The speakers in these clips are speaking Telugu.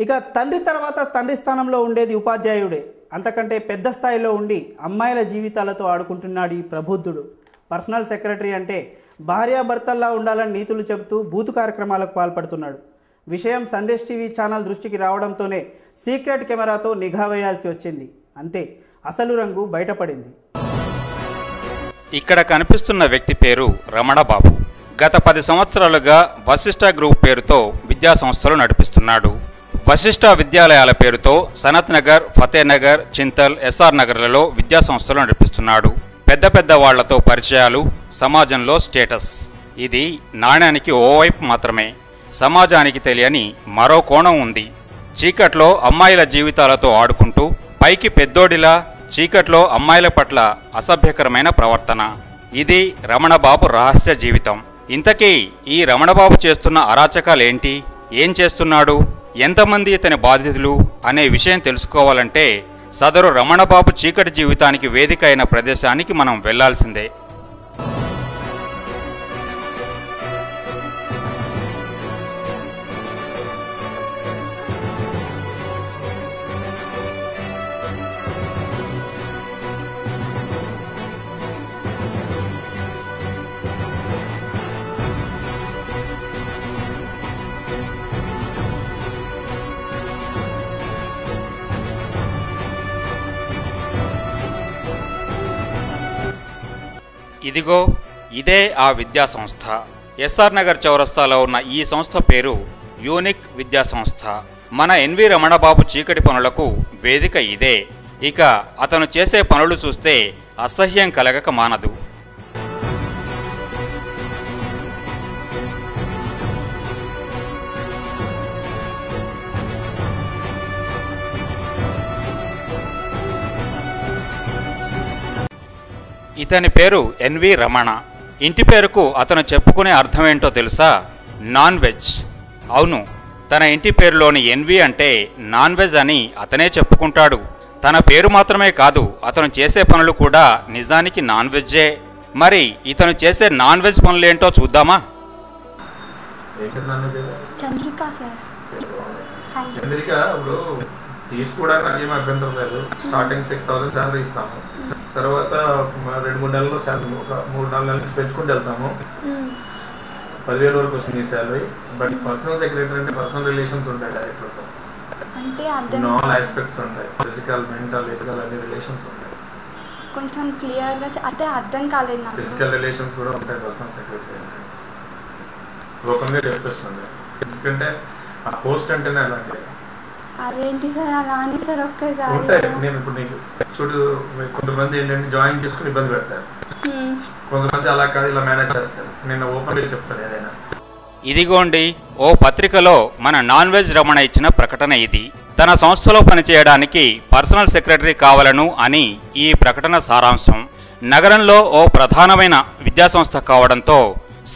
ఇక తండ్రి తర్వాత తండ్రి స్థానంలో ఉండేది ఉపాధ్యాయుడే. అంతకంటే పెద్ద స్థాయిలో ఉండి అమ్మాయిల జీవితాలతో ఆడుకుంటున్నాడు ఈ ప్రబుద్ధుడు. పర్సనల్ సెక్రటరీ అంటే భార్యాభర్తల్లా ఉండాలని నీతులు చెబుతూ బూతు కార్యక్రమాలకు పాల్పడుతున్నాడు. విషయం సందేశ్ టీవీ ఛానల్ దృష్టికి రావడంతోనే సీక్రెట్ కెమెరాతో నిఘా వేయాల్సి వచ్చింది. అంతే అసలు రంగు బయటపడింది. ఇక్కడ కనిపిస్తున్న వ్యక్తి పేరు రమణబాబు. గత పది సంవత్సరాలుగా వశిష్ఠ గ్రూప్ పేరుతో విద్యా సంస్థలు నడిపిస్తున్నాడు. వశిష్ట విద్యాలయాల పేరుతో సనత్ నగర్ ఫతేనగర్ చింతల్ ఎస్ఆర్ నగర్లలో విద్యాసంస్థలు నడిపిస్తున్నాడు. పెద్ద పెద్ద వాళ్ళతో పరిచయాలు సమాజంలో స్టేటస్. ఇది నాణ్యానికి ఓవైపు మాత్రమే. సమాజానికి తెలియని మరో కోణం ఉంది. చీకట్లో అమ్మాయిల జీవితాలతో ఆడుకుంటూ పైకి పెద్దోడిలా చీకట్లో అమ్మాయిల పట్ల అసభ్యకరమైన ప్రవర్తన. ఇది రమణబాబు రహస్య జీవితం. ఇంతకీ ఈ రమణబాబు చేస్తున్న అరాచకాలేంటి? ఏం చేస్తున్నాడు? ఎంతమంది ఇతని బాధితులు అనే విషయం తెలుసుకోవాలంటే సదరు రమణబాబు చీకటి జీవితానికి వేదిక అయిన ప్రదేశానికి మనం వెళ్ళాల్సిందే. ఇదిగో ఇదే ఆ విద్యా సంస్థ ఎస్ఆర్ నగర్ చౌరస్తాలో ఉన్న ఈ సంస్థ పేరు యూనిక్ విద్యా సంస్థ మన ఎన్వి రమణబాబు చీకటి పనులకు వేదిక ఇదే. ఇక అతను చేసే పనులు చూస్తే అసహ్యం కలగక మానదు. ఇతని పేరు ఎన్వి రమణ. ఇంటి పేరుకు అతను చెప్పుకునే అర్థమేంటో తెలుసా? Non veg. అవును తన ఇంటి పేరులోని ఎన్వి అంటే నాన్ వెజ్ అని అతనే చెప్పుకుంటాడు. తన పేరు మాత్రమే కాదు అతను చేసే పనులు కూడా నిజానికి నాన్ వెజ్జే. మరి ఇతను చేసే నాన్ వెజ్ పనులేంటో చూద్దామా? చంద్రిక సార్. హాయ్ చంద్రిక ఇప్పుడు తీసుకోవడానికి నాకు ఏం అభ్యంతరం లేదు. స్టార్టింగ్ సిక్స్ థౌసండ్ శాలరీ ఇస్తాము తర్వాత రెండు మూడు నెలల్లో శాలరీ ఒక మూడు నాలుగు నెలల నుంచి పెంచుకుంటూ వెళ్తాము. పదివేల వరకు వస్తుంది ఈ శాలరీ. బట్ పర్సనల్ సెక్రటరీ అంటే పర్సనల్ రిలేషన్స్ ఉంటాయి డైరెక్టర్తో. నాన్ ఆస్పెక్ట్స్ ఉంటాయి. ఫిజికల్ మెంటల్ ఎథికల్ అన్ని రిలేషన్స్ ఉంటాయి. కొంచెం క్లియర్గా అదే అర్థం కాలేదు నాకు. ఫిజికల్ రిలేషన్స్ కూడా ఉంటాయి పర్సనల్ సెక్రటరీ అంటే. లోకంగా చెప్పేస్తుంది. ఎందుకంటే ఆ పోస్ట్ అంటేనే అలాంటిది. అదేంటి సార్? అలా అని సార్ ఒక్కసారి. ఉంటాయి. నేను ఇప్పుడు నీకు చూడు కొంతమంది ఏంటంటే జాయిన్ చేసుకుని ఇబ్బంది పెడతారు. కొంతమంది అలా కాదు ఇలా మేనేజ్ చేస్తారు. నేను ఓపెన్గా చెప్తాను ఏదైనా. ఇదిగోండి ఓ పత్రికలో మన నాన్ వెజ్ రమణ ఇచ్చిన ప్రకటన ఇది. తన సంస్థలో పనిచేయడానికి పర్సనల్ సెక్రటరీ కావాలను అని ఈ ప్రకటన సారాంశం. నగరంలో ఓ ప్రధానమైన విద్యాసంస్థ కావడంతో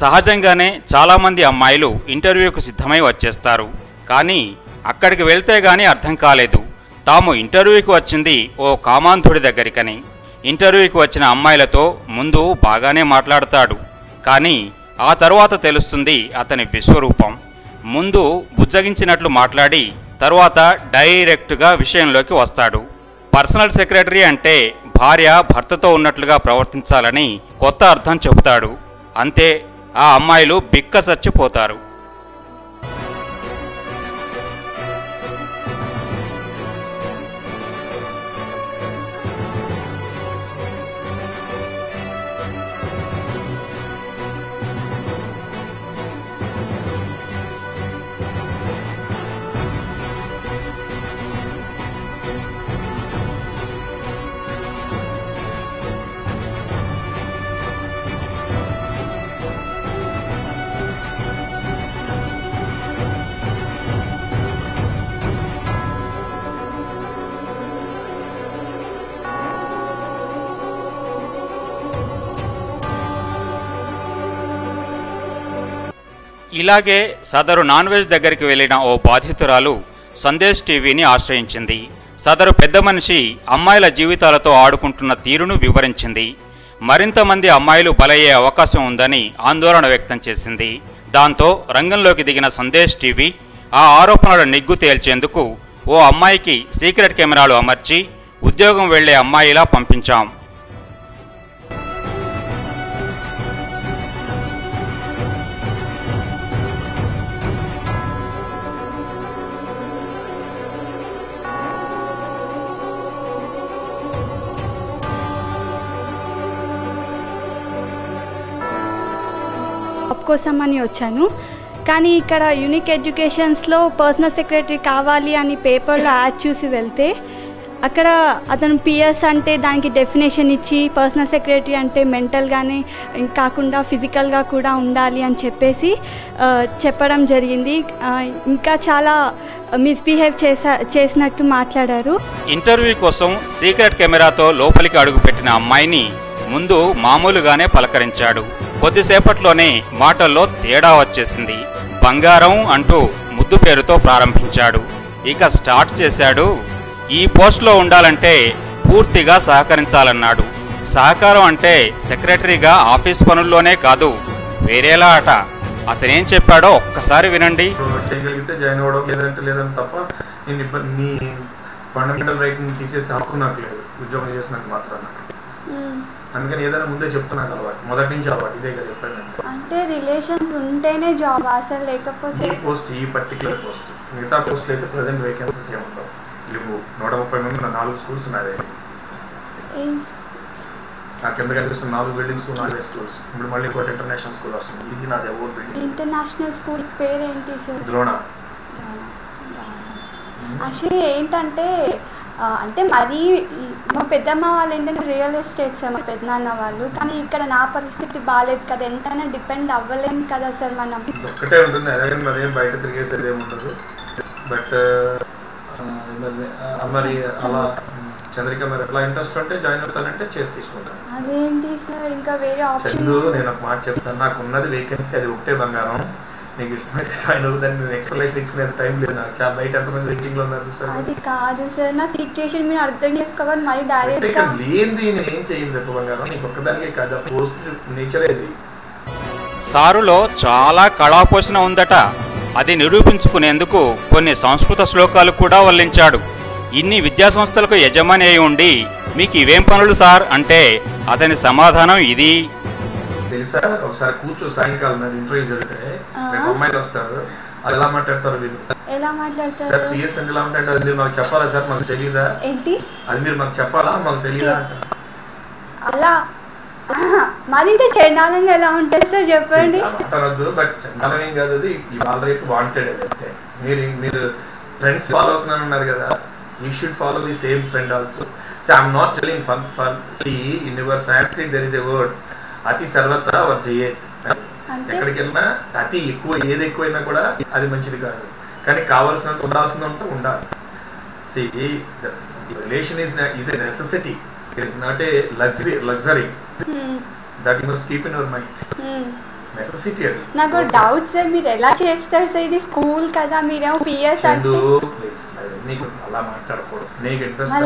సహజంగానే చాలామంది అమ్మాయిలు ఇంటర్వ్యూకు సిద్ధమై వచ్చేస్తారు. కానీ అక్కడికి వెళ్తే గానీ అర్థం కాలేదు. తాము ఇంటర్వ్యూకి వచ్చింది ఓ కామాంధుడి దగ్గరికని. ఇంటర్వ్యూకి వచ్చిన అమ్మాయిలతో ముందు బాగానే మాట్లాడతాడు. కానీ ఆ తరువాత తెలుస్తుంది అతని విశ్వరూపం. ముందు బుజ్జగించినట్లు మాట్లాడి తరువాత డైరెక్ట్గా విషయంలోకి వస్తాడు. పర్సనల్ సెక్రటరీ అంటే భార్య భర్తతో ఉన్నట్లుగా ప్రవర్తించాలని కొత్త అర్థం చెబుతాడు. అంతే ఆ అమ్మాయిలు బిక్క చచ్చిపోతారు ఇలాగే సదరు నాన్ వెజ్ దగ్గరికి వెళ్ళిన ఓ బాధితురాలు సందేశ్ టీవీని ఆశ్రయించింది. సదరు పెద్ద మనిషి అమ్మాయిల జీవితాలతో ఆడుకుంటున్న తీరును వివరించింది. మరింత మంది అమ్మాయిలు బలయ్యే అవకాశం ఉందని ఆందోళన వ్యక్తం చేసింది. దాంతో రంగంలోకి దిగిన సందేశ్ టీవీ ఆ ఆరోపణల నిగ్గు తేల్చేందుకు ఓ అమ్మాయికి సీక్రెట్ కెమెరాలు అమర్చి ఉద్యోగం వెళ్ళే అమ్మాయిలా పంపించాం. కోసం అని వచ్చాను. కానీ ఇక్కడ యూనిక్ ఎడ్యుకేషన్స్లో పర్సనల్ సెక్రటరీ కావాలి అని పేపర్లో యాడ్ చూసి వెళ్తే అక్కడ అతను పిఎస్ అంటే దానికి డెఫినేషన్ ఇచ్చి పర్సనల్ సెక్రటరీ అంటే మెంటల్గానే కాకుండా ఫిజికల్గా కూడా ఉండాలి అని చెప్పేసి చెప్పడం జరిగింది. ఇంకా చాలా మిస్బిహేవ్ చేసా చేసినట్టు మాట్లాడారు. ఇంటర్వ్యూ కోసం సీక్రెట్ కెమెరాతో లోపలికి అడుగుపెట్టిన అమ్మాయిని ముందు మామూలుగానే పలకరించాడు. కొద్దిసేపట్లోనే మాటల్లో తేడా వచ్చేసింది. బంగారం అంటూ ముద్దు పేరుతో ప్రారంభించాడు. ఇక స్టార్ట్ చేశాడు. ఈ పోస్ట్లో ఉండాలంటే పూర్తిగా సహకరించాలన్నాడు. సహకారం అంటే సెక్రటరీగా ఆఫీస్ పనుల్లోనే కాదు వేరేలా అట. అతనేం చెప్పాడో ఒక్కసారి వినండి. ఇప్పుడు చేయగలిగితే జాయిన్ అవ్వడం లేదంటే లేదని తప్ప నేను ఇబ్బంది నీ ఫండమెంటల్ రైట్ని తీసేసి హక్కు నాకు లేదు ఉద్యోగం చేసినందుకు మాత్రాన. అందుకని ఏదైనా ముందే చెప్తున్నాను అలవాటు. మొదటి నుంచి అలవాటు. ఇదే కదా చెప్పాను అంటే రిలేషన్స్ ఉంటేనే జాబ్ అసలు లేకపోతే ఈ పోస్ట్ ఈ పర్టికులర్ పోస్ట్. మిగతా పోస్టులు అయితే ప్రజెంట్ వేకెన్సీస్ ఏమి ఉండవు. లేవు నూట ముప్పై మంది ఉన్న నాలుగు స్కూల్స్ నాదే ఏం- నా కింద కనిపిస్తున్న నాలుగు బిల్డింగ్స్ నాలుగే స్కూల్స్ ఇప్పుడు మళ్ళీ ఇంకోటి ఇంటర్నేషనల్ స్కూల్ వస్తుంది. ఇది నాది ఓన్ బిల్డింగ్ ఇంటర్నేషనల్ స్కూల్ పేరేంటి సార్? ద్రోణ. యాక్చువల్లీ ఏంటంటే అంటే మరీ మా పెద్దమ్మ వాళ్ళు ఏంటంటే రియల్ ఎస్టేట్ సార్ మా పెద్దనాన్న వాళ్ళు. కానీ ఇక్కడ నా పరిస్థితి బాగాలేదు కదా. ఎంతైనా డిపెండ్ అవ్వలేము కదా సార్ మనం. ఒక్కటే ఉంటుంది. అలాగే మరి బయట తిరిగేసేది ఏమి ఉండదు బట్ మరి అలా చంద్రిక మరి ఎట్లా ఇంట్రెస్ట్ ఉంటే జాయిన్ అవుతానంటే చేసి తీసుకుంటాను. అదేంటి సార్? ఇంకా వేరే ఆప్షన్ నేను ఒక మాట చెప్తాను. నాకు ఉన్నది వేకెన్సీ అది ఒకటే బంగారం. నీకు ఇష్టమైతే జాయిన్ ఎక్స్ప్లెనేషన్ ఇచ్చుకునేది టైం లేదు నాకు. చాలా బయట ఎంతమంది వెయిటింగ్లో ఉన్నారు చూసారు అది కాదు సార్ నా సిచ్యుయేషన్ మీరు అర్థం చేసుకోవాలి. మరి లేనిది నేను ఏం చేయను రేపు బంగారం. నీకు ఒక్కదానికే కాదు పోస్ట్ నేచర్ ఇది. సారులో చాలా కళాపోషణ ఉందట. అది నిరూపించుకునేందుకు కొన్ని సంస్కృత శ్లోకాలు కూడా వల్లించాడు. ఇన్ని విద్యాసంస్థలకు యజమాని అయి ఉండి మీకు ఇవేం పనులు సార్? అంటే అతని సమాధానం ఇది. తెలుసా? ఒకసారి కూర్చో సాయంకాలం నాది ఇంటర్వ్యూ జరిగితే. రేపు అమ్మాయిలు వస్తారు. ఎలా మాట్లాడతారు వీళ్ళు? ఎలా సార్ మాట్లాడతారు పిఎస్ అంటే ఎలా ఉంటాయంటే అది మీరు మాకు చెప్పాలా సార్? మాకు తెలియదా ఏంటి? అది మీరు మాకు చెప్పాలా? మాకు తెలియదా అలా. చండాలంగా ఎలా ఉంటుంది సార్? చెప్పండి. మాట్లాడద్దు బట్ చండాలం ఏం కాదు అది. ఇవాళ రేపు వాంటెడ్ అది అంతే. మీరు మీరు ట్రెండ్స్ ఫాలో అవుతున్నాను అన్నారు కదా. You should follow the same trend also so I'm not telling fun for see in your Sanskrit there is a words అతి సర్వత్రా వర్జయేత్ ఎక్కడికి వెళ్ళినా అతి ఎక్కువ ఏది ఎక్కువైనా కూడా అది మంచిది కాదు. కానీ కావాల్సినంత ఉండాల్సింది ఉంటే ఉండాలి see relation is is a necessity it is not a luxury luxury that you must keep in your mind. Necessity అది. నాకు డౌట్ సార్ మీరు ఎలా చేస్తారు సార్ ఇది? స్కూల్ కదా మీరేమో పిఎస్ అంటే నీకు అలా మాట్లాడకూడదు. నీకు ఇంట్రెస్ట్?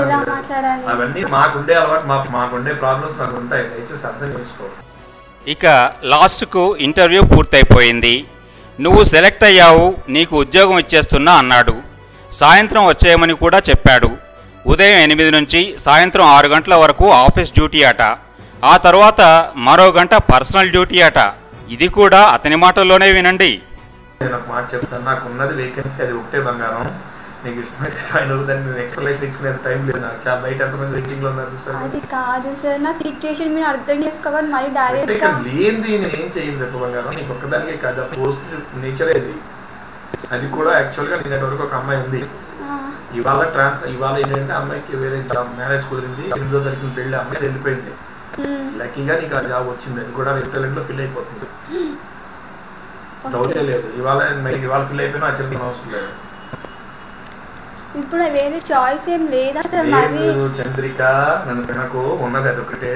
అవన్నీ మాకుండే అలవాటు మా మాకుండే ప్రాబ్లమ్స్ మాకు ఉంటాయి. దయచేసి అర్థం చేసుకో ఇక లాస్ట్కు ఇంటర్వ్యూ పూర్తయిపోయింది. నువ్వు సెలెక్ట్ అయ్యావు నీకు ఉద్యోగం ఇచ్చేస్తున్నా అన్నాడు. సాయంత్రం వచ్చేయమని కూడా చెప్పాడు. ఉదయం ఎనిమిది నుంచి సాయంత్రం ఆరు గంటల వరకు ఆఫీస్ డ్యూటీ అట. ఆ తర్వాత మరో గంట పర్సనల్ డ్యూటీ అట. ఇది కూడా అతని మాటల్లోనే వినండి. నాకు మాట చెప్తాను. నాకు ఉన్నది వేకెన్సీ అది ఒకటే బంగారం. నీకు ఇష్టమైతే జాయిన్ అవుతాను నేను ఎక్స్ప్లెనేషన్ ఇచ్చుకునేది టైం లేదు నాకు. చాలా బయట ఎంతమంది వెయిటింగ్లో ఉన్నారు చూసారు? అది కాదు సార్ నా సిచ్యుయేషన్ మీరు అర్థం చేసుకోవాలి. మరి డైరెక్ట్గా ఇక్కడ లేనిది నేను ఏం చేయను రేపు బంగారం. నీకు ఒక్కదానికే కాదు. పోస్ట్ నేచర్ ఇది అది కూడా యాక్చువల్గా నిన్నటి వరకు ఒక అమ్మాయి ఉంది. ఇవాళ ట్రాన్స్ ఇవాళ ఏంటంటే అమ్మాయికి వేరే జాబ్ మ్యారేజ్ కుదిరింది. ఎనిమిదో తారీఖున పెళ్ళి అమ్మాయి వెళ్ళిపోయింది. లక్కీగా నీకు ఆ జాబ్ వచ్చింది. అది కూడా రేపు లో ఫిల్ అయిపోతుంది. డౌటే లేదు. ఇవాళ ఇవాళ ఫిల్ అయిపోయినా ఆశ్చర్యం అవసరం లేదు. ఇప్పుడు వేరే చాయిస్ ఏం లేదా సార్ మరి? చంద్రిక నన్ను తినకు. ఉన్నది అది ఒకటే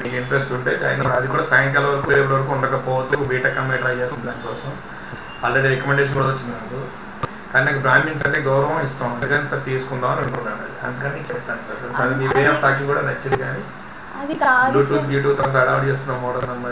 నీకు ఇంట్రెస్ట్ ఉంటే జాయిన్. అది కూడా సాయంకాలం వరకు రేపు వరకు ఉండకపోవచ్చు. బీటెక్ అమ్మాయి ట్రై చేస్తుంది దానికోసం. ఆల్రెడీ రికమెండేషన్ కూడా వచ్చింది నాకు. కానీ నాకు బ్రాహ్మిన్స్ అంటే గౌరవం ఇష్టం. అందుకని సార్ తీసుకుందాం అని అనుకున్నాను అందుకని చెప్తాను సార్. అది మీ వే ఆఫ్ టాకింగ్ కూడా నచ్చింది కానీ అది కాదు బ్లూటూత్ బ్లూటూత్ అంతా అడాప్ట్ చేస్తున్నాం మోడల్ అమ్మాయి